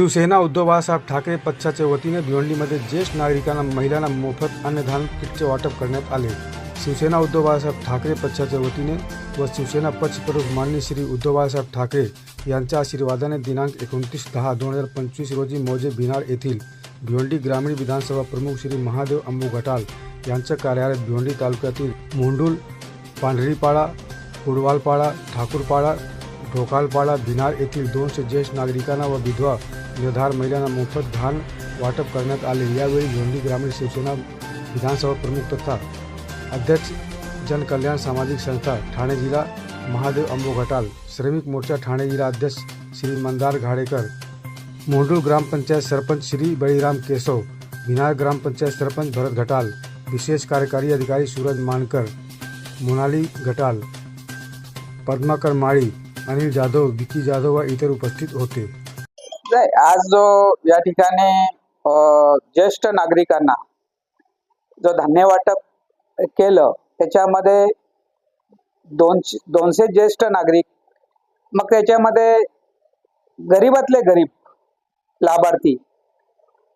शिवसेना उद्धव बाळासाहेब ठाकरे पक्षाच्या वतीने भिवंडीमध्ये ज्येष्ठ नागरिकांना महिलांना मोफत अन्नधान किटचे वाटप करण्यात आले. शिवसेना उद्धव बाळासाहेब ठाकरे पक्षाच्या वतीने व शिवसेना पक्षप्रमुख माननीय श्री उद्धव बाळासाहेब ठाकरे यांच्या आशीर्वादाने दिनांक एकोणतीस दहा दोन हजार पंचवीस रोजी मौजे बिनार येथील भिवंडी ग्रामीण विधानसभा प्रमुख श्री महादेव अंबू घटाल यांच्या कार्यालयात भिवंडी तालुक्यातील मोंडूल पांढरीपाडा कुडवालपाडा ठाकूरपाडा ढोकालपाडा, बिनार येथील दोनशे ज्येष्ठ नागरिकांना व विधवा निर्धार महिलांना मोफत धान वाटप करण्यात आले. भिवंडी ग्रामीण शिवसेना विधानसभा प्रमुख तथा अध्यक्ष जनकल्याण सामाजिक संस्था ठाणे जिल्हा महादेव अंबो घटाल, श्रमिक मोर्चा ठाणे जिल्हा अध्यक्ष श्री मंदार घाडेकर मोंडूळ ग्रामपंचायत सरपंच श्री बळीराम केशव भिनार ग्रामपंचायत सरपंच भरत घटाल, विशेष कार्यकारी अधिकारी सूरज मानकर, मोनाली घटाल, पद्माकर माळी अनिल जाधव विकी जाधव व इतर उपस्थित होते. नाही, आज जो या ठिकाणी ज्येष्ठ नागरिकांना जो धान्य वाटप केलं त्याच्यामध्ये दोनशे दोनशे ज्येष्ठ नागरिक मग त्याच्यामध्ये गरीबातले गरीब लाभार्थी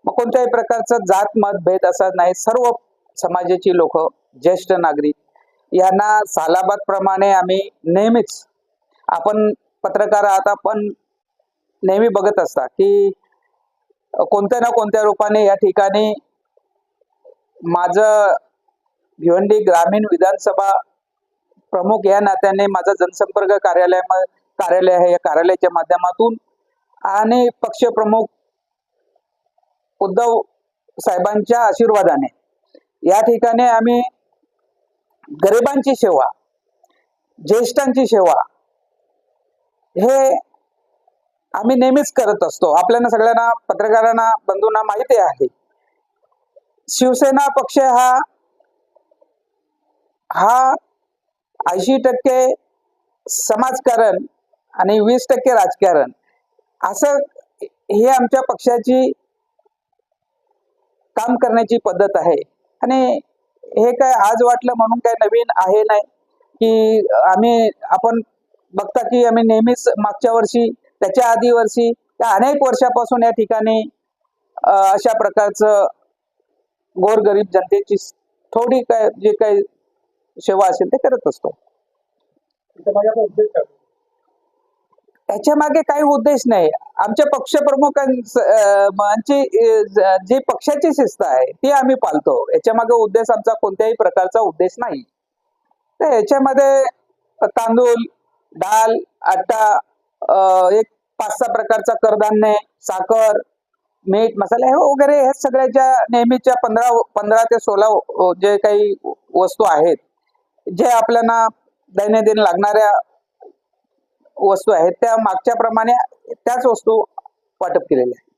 मग कोणत्याही प्रकारचं जात मत भेद असा नाही सर्व समाजाची लोक ज्येष्ठ नागरिक यांना सालाबाद प्रमाणे आम्ही नेहमीच आपण पत्रकार आहात आपण नेहमी बघत असता की कोणत्या ना कोणत्या रूपाने या ठिकाणी माझं भिवंडी ग्रामीण विधानसभा प्रमुख या नात्याने माझा जनसंपर्क कार्यालय कार्यालय आहे या कार्यालयाच्या माध्यमातून आणि पक्षप्रमुख उद्धव साहेबांच्या आशीर्वादाने. या ठिकाणी आम्ही गरिबांची सेवा ज्येष्ठांची सेवा हे आम्ही नेहमीच करत असतो. आपल्याला सगळ्यांना पत्रकारांना बंधूंना माहिती आहे. शिवसेना पक्ष हा हा ऐंशी टक्के समाजकारण आणि वीस टक्के राजकारण. असं हे आमच्या पक्षाची काम करण्याची पद्धत आहे. आणि हे काय आज वाटलं म्हणून काय नवीन आहे नाही की आम्ही आपण बघता की आम्ही नेहमीच मागच्या वर्षी त्याच्या आधी वर्षी त्या अनेक वर्षापासून या ठिकाणी अशा प्रकारचं गोरगरीब जनतेची थोडी काय जे काही सेवा असेल ते करत असतो. त्याच्यामागे काही उद्देश नाही. आमच्या पक्षप्रमुखांची जी पक्षाची शिस्त आहे ती आम्ही पाळतो याच्या मागे उद्देश आमचा कोणत्याही प्रकारचा उद्देश नाही. तर याच्यामध्ये तांदूळ डाल आटा एक पाच सहा प्रकारचा कडधान्य साखर मीठ मसाले हे वगैरे हे सगळ्याच्या नेहमीच्या पंधरा पंधरा ते सोळा जे काही वस्तू आहेत जे आपल्याला दैनंदिन लागणाऱ्या वस्तू आहेत त्या मागच्या प्रमाणे त्याच वस्तू वाटप केलेल्या आहेत.